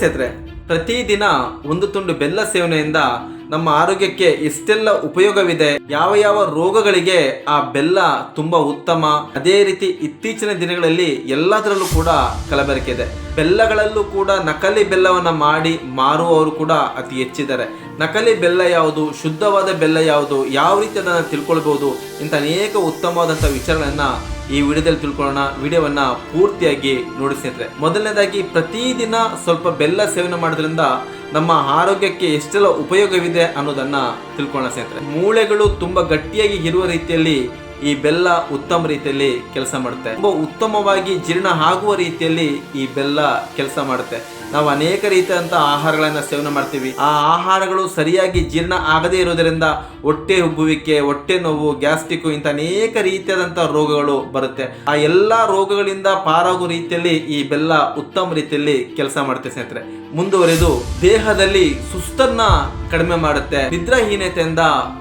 ಸ್ನೇಹಿತರೆ, ಪ್ರತಿದಿನ ಒಂದು ತುಂಡು ಬೆಲ್ಲ ಸೇವನೆಯಿಂದ ನಮ್ಮ ಆರೋಗ್ಯಕ್ಕೆ ಎಷ್ಟೆಲ್ಲ ಉಪಯೋಗವಿದೆ, ಯಾವ ಯಾವ ರೋಗಗಳಿಗೆ ಆ ಬೆಲ್ಲ ತುಂಬಾ ಉತ್ತಮ, ಅದೇ ರೀತಿ ಇತ್ತೀಚಿನ ದಿನಗಳಲ್ಲಿ ಎಲ್ಲದರಲ್ಲೂ ಕೂಡ ಕಲಬೆರಕೆ ಇದೆ. ಬೆಲ್ಲಗಳಲ್ಲೂ ಕೂಡ ನಕಲಿ ಬೆಲ್ಲವನ್ನ ಮಾಡಿ ಮಾರುವವರು ಕೂಡ ಅತಿ ಹೆಚ್ಚಿದ್ದಾರೆ. ನಕಲಿ ಬೆಲ್ಲ ಯಾವುದು, ಶುದ್ಧವಾದ ಬೆಲ್ಲ ಯಾವುದು, ಯಾವ ರೀತಿ ಅದನ್ನು ತಿಳ್ಕೊಳ್ಬಹುದು ಇಂಥ ಅನೇಕ ಉತ್ತಮವಾದಂಥ ವಿಚಾರಗಳನ್ನ ಈ ವಿಡಿಯೋದಲ್ಲಿ ತಿಳ್ಕೊಳ್ಳೋಣ. ವಿಡಿಯೋವನ್ನ ಪೂರ್ತಿಯಾಗಿ ನೋಡಿ ಸ್ನೇಹಿತರೆ. ಮೊದಲನೇದಾಗಿ ಪ್ರತಿದಿನ ಸ್ವಲ್ಪ ಬೆಲ್ಲ ಸೇವನೆ ಮಾಡೋದ್ರಿಂದ ನಮ್ಮ ಆರೋಗ್ಯಕ್ಕೆ ಎಷ್ಟೆಲ್ಲ ಉಪಯೋಗವಿದೆ ಅನ್ನೋದನ್ನ ತಿಳ್ಕೊಳ್ಳೋಣ ಸ್ನೇಹಿತರೆ. ಮೂಳೆಗಳು ತುಂಬಾ ಗಟ್ಟಿಯಾಗಿ ಇರುವ ರೀತಿಯಲ್ಲಿ ಈ ಬೆಲ್ಲ ಉತ್ತಮ ರೀತಿಯಲ್ಲಿ ಕೆಲಸ ಮಾಡುತ್ತೆ. ತುಂಬಾ ಉತ್ತಮವಾಗಿ ಜೀರ್ಣ ಆಗುವ ರೀತಿಯಲ್ಲಿ ಈ ಬೆಲ್ಲ ಕೆಲಸ ಮಾಡುತ್ತೆ. ನಾವು ಅನೇಕ ರೀತಿಯಾದಂಥ ಆಹಾರಗಳನ್ನು ಸೇವನೆ ಮಾಡ್ತೀವಿ. ಆ ಆಹಾರಗಳು ಸರಿಯಾಗಿ ಜೀರ್ಣ ಆಗದೇ ಇರೋದರಿಂದ ಹೊಟ್ಟೆ ಉಬ್ಬುವಿಕೆ, ಹೊಟ್ಟೆ ನೋವು, ಗ್ಯಾಸ್ಟ್ರಿಕ್ ಇಂಥ ಅನೇಕ ರೀತಿಯಾದಂಥ ರೋಗಗಳು ಬರುತ್ತೆ. ಆ ಎಲ್ಲ ರೋಗಗಳಿಂದ ಪಾರಾಗುವ ರೀತಿಯಲ್ಲಿ ಈ ಬೆಲ್ಲ ಉತ್ತಮ ರೀತಿಯಲ್ಲಿ ಕೆಲಸ ಮಾಡುತ್ತೆ ಸ್ನೇಹಿತರೆ. ಮುಂದುವರೆದು ದೇಹದಲ್ಲಿ ಸುಸ್ತನ್ನ ಕಡಿಮೆ ಮಾಡುತ್ತೆ. ನಿದ್ರಾಹೀನತೆಯಿಂದ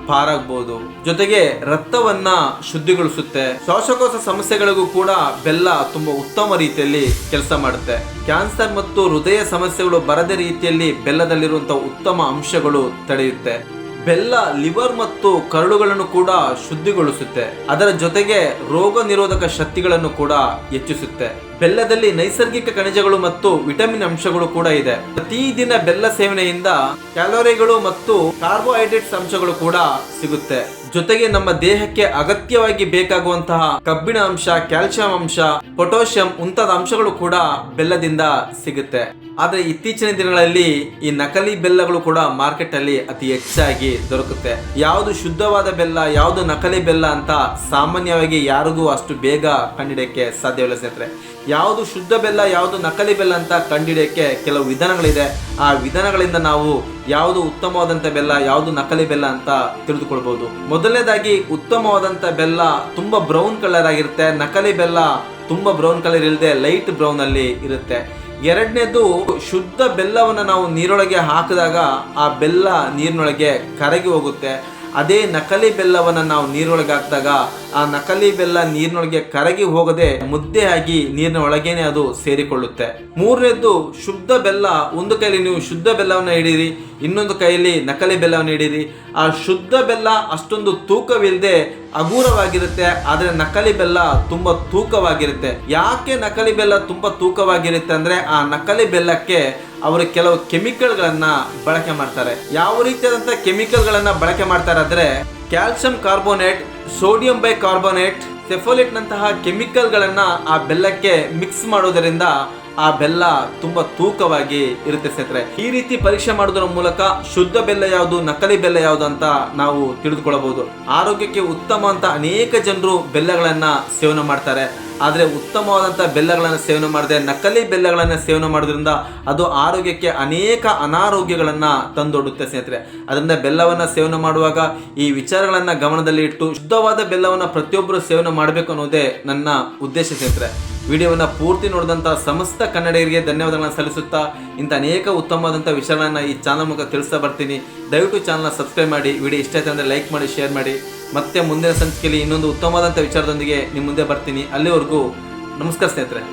ಪಾರಾಗ್ಬೋದು. ಜೊತೆಗೆ ರಕ್ತವನ್ನ ಶುದ್ಧಿಗೊಳಿಸುತ್ತೆ. ಶ್ವಾಸಕೋಶ ಸಮಸ್ಯೆಗಳಿಗೂ ಕೂಡ ಬೆಲ್ಲ ತುಂಬಾ ಉತ್ತಮ ರೀತಿಯಲ್ಲಿ ಕೆಲಸ ಮಾಡುತ್ತೆ. ಕ್ಯಾನ್ಸರ್ ಮತ್ತು ಹೃದಯ ಸಮಸ್ಯೆಗಳು ಬರದ ರೀತಿಯಲ್ಲಿ ಬೆಲ್ಲದಲ್ಲಿರುವಂತಹ ಉತ್ತಮ ಅಂಶಗಳು ತಡೆಯುತ್ತೆ. ಬೆಲ್ಲ, ಲಿವರ್ ಮತ್ತು ಕರಳುಗಳನ್ನು ಕೂಡ ಶುದ್ಧಿಗೊಳಿಸುತ್ತೆ. ಅದರ ಜೊತೆಗೆ ರೋಗ ನಿರೋಧಕ ಶಕ್ತಿಗಳನ್ನು ಕೂಡ ಹೆಚ್ಚಿಸುತ್ತೆ. ಬೆಲ್ಲದಲ್ಲಿ ನೈಸರ್ಗಿಕ ಖನಿಜಗಳು ಮತ್ತು ವಿಟಮಿನ್ ಅಂಶಗಳು ಕೂಡ ಇದೆ. ಪ್ರತಿದಿನ ಬೆಲ್ಲ ಸೇವನೆಯಿಂದ ಕ್ಯಾಲೋರಿಗಳು ಮತ್ತು ಕಾರ್ಬೋಹೈಡ್ರೇಟ್ಸ್ ಅಂಶಗಳು ಕೂಡ ಸಿಗುತ್ತೆ. ಜೊತೆಗೆ ನಮ್ಮ ದೇಹಕ್ಕೆ ಅಗತ್ಯವಾಗಿ ಬೇಕಾಗುವಂತಹ ಕಬ್ಬಿಣ ಅಂಶ, ಕ್ಯಾಲ್ಸಿಯಂ ಅಂಶ, ಪೊಟ್ಯಾಷಿಯಂ ಮುಂತಾದ ಅಂಶಗಳು ಕೂಡ ಬೆಲ್ಲದಿಂದ ಸಿಗುತ್ತೆ. ಆದ್ರೆ ಇತ್ತೀಚಿನ ದಿನಗಳಲ್ಲಿ ಈ ನಕಲಿ ಬೆಲ್ಲಗಳು ಕೂಡ ಮಾರ್ಕೆಟ್ ಅಲ್ಲಿ ಅತಿ ಹೆಚ್ಚಾಗಿ ದೊರಕುತ್ತೆ. ಯಾವುದು ಶುದ್ಧವಾದ ಬೆಲ್ಲ, ಯಾವುದು ನಕಲಿ ಬೆಲ್ಲ ಅಂತ ಸಾಮಾನ್ಯವಾಗಿ ಯಾರಿಗೂ ಅಷ್ಟು ಬೇಗ ಕಂಡಿಡಿಯಕ್ಕೆ ಸಾಧ್ಯವಿಲ್ಲ ಸ್ನೇಹಿತರೆ. ಯಾವುದು ಶುದ್ಧ ಬೆಲ್ಲ, ಯಾವುದು ನಕಲಿ ಬೆಲ್ಲ ಅಂತ ಕಂಡುಹಿಡಿಯೋಕ್ಕೆ ಕೆಲವು ವಿಧಾನಗಳಿದೆ. ಆ ವಿಧಾನಗಳಿಂದ ನಾವು ಯಾವುದು ಉತ್ತಮವಾದಂಥ ಬೆಲ್ಲ, ಯಾವುದು ನಕಲಿ ಬೆಲ್ಲ ಅಂತ ತಿಳಿದುಕೊಳ್ಬೋದು ಮೊದಲನೇದಾಗಿ ಉತ್ತಮವಾದಂಥ ಬೆಲ್ಲ ತುಂಬ ಬ್ರೌನ್ ಕಲರ್ ಆಗಿರುತ್ತೆ. ನಕಲಿ ಬೆಲ್ಲ ತುಂಬ ಬ್ರೌನ್ ಕಲರ್ ಇಲ್ಲದೆ ಲೈಟ್ ಬ್ರೌನ್ ಅಲ್ಲಿ ಇರುತ್ತೆ. ಎರಡನೇದು, ಶುದ್ಧ ಬೆಲ್ಲವನ್ನು ನಾವು ನೀರೊಳಗೆ ಹಾಕಿದಾಗ ಆ ಬೆಲ್ಲ ನೀರಿನೊಳಗೆ ಕರಗಿ ಹೋಗುತ್ತೆ. ಅದೇ ನಕಲಿ ಬೆಲ್ಲವನ್ನು ನಾವು ನೀರೊಳಗೆ ಹಾಕಿದಾಗ ಆ ನಕಲಿ ಬೆಲ್ಲ ನೀರಿನೊಳಗೆ ಕರಗಿ ಹೋಗದೆ ಮುದ್ದೆ ಆಗಿ ನೀರಿನ ಒಳಗೇನೆ ಅದು ಸೇರಿಕೊಳ್ಳುತ್ತೆ. ಮೂರನೇದ್ದು, ಶುದ್ಧ ಬೆಲ್ಲ. ಒಂದು ಕೈಲಿ ನೀವು ಶುದ್ಧ ಬೆಲ್ಲವನ್ನು ಹಿಡೀರಿ. ಇನ್ನೊಂದು ಕೈಯಲ್ಲಿ ನಕಲಿ ಬೆಲ್ಲವನ್ನು ಹಿಡೀರಿ ಆ ಶುದ್ಧ ಬೆಲ್ಲ ಅಷ್ಟೊಂದು ತೂಕವಿಲ್ಲದೆ ಅಗೂರವಾಗಿರುತ್ತೆ ಆದರೆ ನಕಲಿ ಬೆಲ್ಲ ತುಂಬಾ ತೂಕವಾಗಿರುತ್ತೆ. ಯಾಕೆ ನಕಲಿ ಬೆಲ್ಲ ತುಂಬಾ ತೂಕವಾಗಿರುತ್ತೆ ಅಂದ್ರೆ ಆ ನಕಲಿ ಬೆಲ್ಲಕ್ಕೆ ಅವರು ಕೆಲವು ಕೆಮಿಕಲ್ಗಳನ್ನು ಬಳಕೆ ಮಾಡ್ತಾರೆ. ಯಾವ ರೀತಿಯಾದಂಥ ಕೆಮಿಕಲ್ಗಳನ್ನು ಬಳಕೆ ಮಾಡ್ತಾರೆ ಅಂದ್ರೆ calcium carbonate, sodium bi carbonate ಸೆಫೋಲೇಟ್ ಕೆಮಿಕಲ್ಗಳನ್ನು ಕೆಮಿಕಲ್ಗಳನ್ನ ಆ ಬೆಲ್ಲಕ್ಕೆ ಮಿಕ್ಸ್ ಮಾಡೋದರಿಂದ ಆ ಬೆಲ್ಲ ತುಂಬಾ ತೂಕವಾಗಿ ಇರುತ್ತೆ ಸ್ನೇಹಿತರೆ. ಈ ರೀತಿ ಪರೀಕ್ಷೆ ಮಾಡೋದ್ರ ಮೂಲಕ ಶುದ್ಧ ಬೆಲ್ಲ ಯಾವುದು, ನಕಲಿ ಬೆಲ್ಲ ಯಾವುದು ಅಂತ ನಾವು ತಿಳಿದುಕೊಳ್ಳಬಹುದು. ಆರೋಗ್ಯಕ್ಕೆ ಉತ್ತಮ ಅಂತ ಅನೇಕ ಜನರು ಬೆಲ್ಲಗಳನ್ನ ಸೇವನೆ ಮಾಡ್ತಾರೆ. ಆದರೆ ಉತ್ತಮವಾದಂಥ ಬೆಲ್ಲಗಳನ್ನು ಸೇವನೆ ಮಾಡದೆ ನಕಲಿ ಬೆಲ್ಲಗಳನ್ನು ಸೇವನೆ ಮಾಡೋದ್ರಿಂದ ಅದು ಆರೋಗ್ಯಕ್ಕೆ ಅನೇಕ ಅನಾರೋಗ್ಯಗಳನ್ನು ತಂದೊಡುತ್ತೆ ಸ್ನೇಹಿತರೆ. ಅದರಿಂದ ಬೆಲ್ಲವನ್ನು ಸೇವನೆ ಮಾಡುವಾಗ ಈ ವಿಚಾರಗಳನ್ನು ಗಮನದಲ್ಲಿ ಇಟ್ಟು ಶುದ್ಧವಾದ ಬೆಲ್ಲವನ್ನು ಪ್ರತಿಯೊಬ್ಬರು ಸೇವನೆ ಮಾಡಬೇಕು ಅನ್ನೋದೇ ನನ್ನ ಉದ್ದೇಶ ಸ್ನೇಹಿತರೆ. ವಿಡಿಯೋವನ್ನು ಪೂರ್ತಿ ನೋಡಿದಂಥ ಸಮಸ್ತ ಕನ್ನಡಿಗರಿಗೆ ಧನ್ಯವಾದಗಳನ್ನು ಸಲ್ಲಿಸುತ್ತಾ ಇಂಥ ಅನೇಕ ಉತ್ತಮವಾದಂಥ ವಿಷಯಗಳನ್ನು ಈ ಚಾನಲ್ ಮೂಲಕ ತಿಳಿಸ್ತಾ ಬರ್ತೀನಿ. ದಯವಿಟ್ಟು ಚಾನಲ್ನ ಸಬ್ಸ್ಕ್ರೈಬ್ ಮಾಡಿ, ವಿಡಿಯೋ ಇಷ್ಟ ಆಯ್ತು ಅಂದರೆ ಲೈಕ್ ಮಾಡಿ ಶೇರ್ ಮಾಡಿ. ಮತ್ತೆ ಮುಂದಿನ ಸಂಚಿಕೆಯಲ್ಲಿ ಇನ್ನೊಂದು ಉತ್ತಮವಾದಂಥ ವಿಚಾರದೊಂದಿಗೆ ನಿಮ್ಮ ಮುಂದೆ ಬರ್ತೀನಿ. ಅಲ್ಲಿವರೆಗೂ ನಮಸ್ಕಾರ ಸ್ನೇಹಿತರೆ.